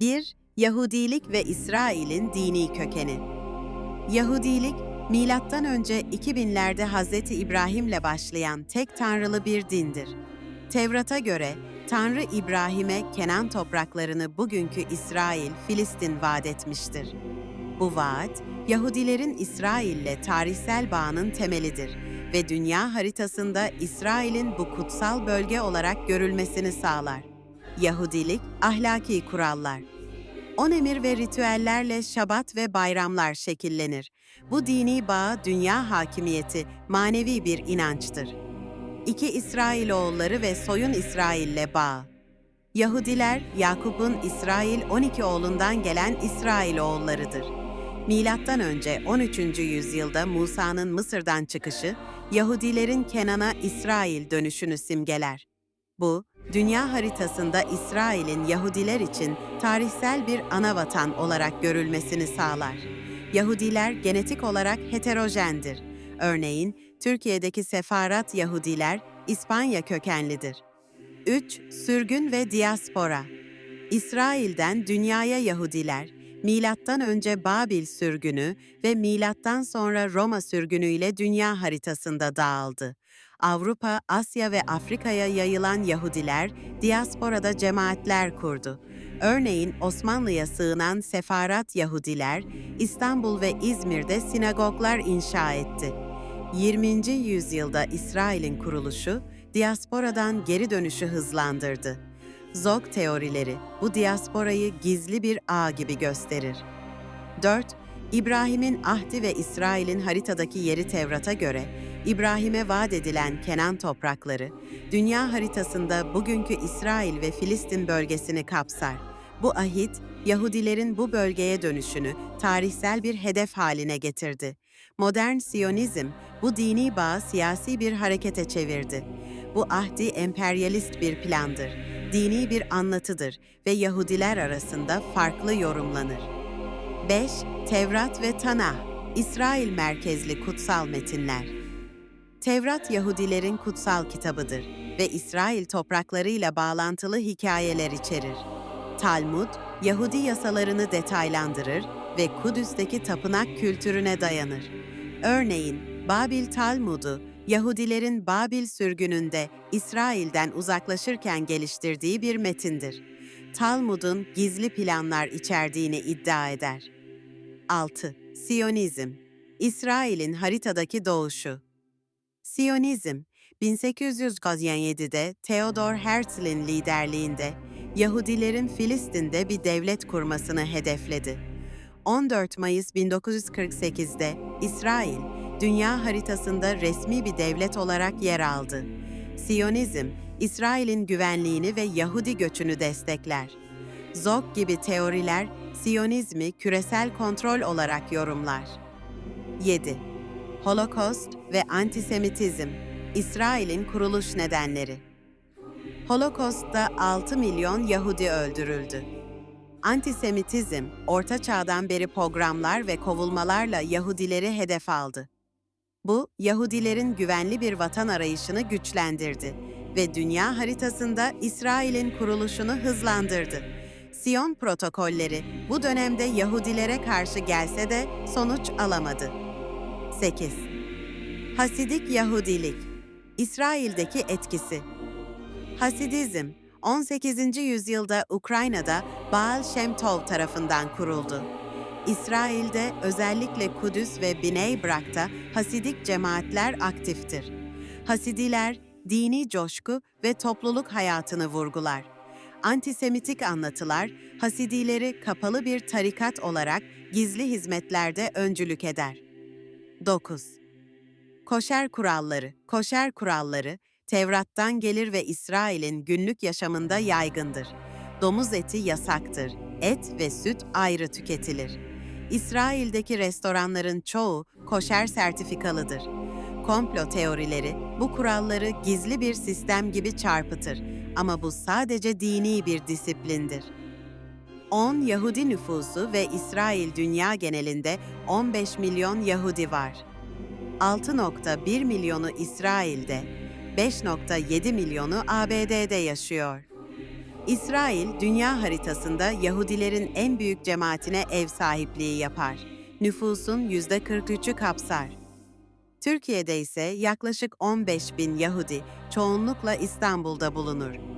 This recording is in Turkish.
1. Yahudilik ve İsrail'in dini kökeni. Yahudilik, milattan önce 2000'lerde Hz. İbrahim'le başlayan tek tanrılı bir dindir. Tevrat'a göre Tanrı İbrahim'e Kenan topraklarını bugünkü İsrail, Filistin vaat etmiştir. Bu vaat, Yahudilerin İsrail'le tarihsel bağının temelidir ve dünya haritasında İsrail'in bu kutsal bölge olarak görülmesini sağlar. Yahudilik, ahlaki kurallar. On emir ve ritüellerle şabat ve bayramlar şekillenir. Bu dini bağ dünya hakimiyeti, manevi bir inançtır. İki İsrailoğulları ve soyun İsrail'le bağ. Yahudiler, Yakup'un İsrail 12 oğlundan gelen İsrailoğullarıdır. Milattan önce 13. yüzyılda Musa'nın Mısır'dan çıkışı, Yahudilerin Kenan'a İsrail dönüşünü simgeler. Bu, dünya haritasında İsrail'in Yahudiler için tarihsel bir ana vatan olarak görülmesini sağlar. Yahudiler genetik olarak heterojendir. Örneğin, Türkiye'deki Sefarat Yahudiler İspanya kökenlidir. 3. Sürgün ve diaspora. İsrail'den dünyaya Yahudiler, milattan önce Babil sürgünü ve milattan sonra Roma sürgünü ile dünya haritasında dağıldı. Avrupa, Asya ve Afrika'ya yayılan Yahudiler diasporada cemaatler kurdu. Örneğin Osmanlı'ya sığınan Sefarat Yahudiler İstanbul ve İzmir'de sinagoglar inşa etti. 20. yüzyılda İsrail'in kuruluşu diasporadan geri dönüşü hızlandırdı. Zog teorileri bu diasporayı gizli bir ağ gibi gösterir. 4. İbrahim'in ahdi ve İsrail'in haritadaki yeri Tevrat'a göre İbrahim'e vaat edilen Kenan toprakları, dünya haritasında bugünkü İsrail ve Filistin bölgesini kapsar. Bu ahit, Yahudilerin bu bölgeye dönüşünü tarihsel bir hedef haline getirdi. Modern Siyonizm bu dini bağı siyasi bir harekete çevirdi. Bu ahdi emperyalist bir plandır, dini bir anlatıdır ve Yahudiler arasında farklı yorumlanır. 5. Tevrat ve Tanah, İsrail merkezli kutsal metinler. Tevrat Yahudilerin kutsal kitabıdır ve İsrail topraklarıyla bağlantılı hikayeler içerir. Talmud, Yahudi yasalarını detaylandırır ve Kudüs'teki tapınak kültürüne dayanır. Örneğin, Babil Talmud'u, Yahudilerin Babil sürgününde İsrail'den uzaklaşırken geliştirdiği bir metindir. Talmud'un gizli planlar içerdiğini iddia eder. 6. Siyonizm İsrail'in haritadaki doğuşu Siyonizm, 1897'de Theodor Herzl'in liderliğinde Yahudilerin Filistin'de bir devlet kurmasını hedefledi. 14 Mayıs 1948'de İsrail, dünya haritasında resmi bir devlet olarak yer aldı. Siyonizm, İsrail'in güvenliğini ve Yahudi göçünü destekler. Zog gibi teoriler Siyonizmi küresel kontrol olarak yorumlar. 7. Holokost ve antisemitizm, İsrail'in kuruluş nedenleri. Holokost'ta 6 milyon Yahudi öldürüldü. Antisemitizm, Orta Çağ'dan beri pogromlar ve kovulmalarla Yahudileri hedef aldı. Bu, Yahudilerin güvenli bir vatan arayışını güçlendirdi ve dünya haritasında İsrail'in kuruluşunu hızlandırdı. Siyon protokolleri bu dönemde Yahudilere karşı gelse de sonuç alamadı. 8. Hasidik Yahudilik İsrail'deki etkisi Hasidizm, 18. yüzyılda Ukrayna'da Baal Shem Tov tarafından kuruldu. İsrail'de özellikle Kudüs ve Biney Brak'ta Hasidik cemaatler aktiftir. Hasidiler, dini coşku ve topluluk hayatını vurgular. Antisemitik anlatılar, Hasidileri kapalı bir tarikat olarak gizli hizmetlerde öncülük eder. 9. Koşer kuralları, koşer kuralları, Tevrat'tan gelir ve İsrail'in günlük yaşamında yaygındır. Domuz eti yasaktır. Et ve süt ayrı tüketilir. İsrail'deki restoranların çoğu koşer sertifikalıdır. Komplo teorileri bu kuralları gizli bir sistem gibi çarpıtır ama bu sadece dini bir disiplindir. 10 Yahudi nüfusu ve İsrail dünya genelinde 15 milyon Yahudi var. 6.1 milyonu İsrail'de, 5.7 milyonu ABD'de yaşıyor. İsrail, dünya haritasında Yahudilerin en büyük cemaatine ev sahipliği yapar. Nüfusun %43'ü kapsar. Türkiye'de ise yaklaşık 15 bin Yahudi çoğunlukla İstanbul'da bulunur.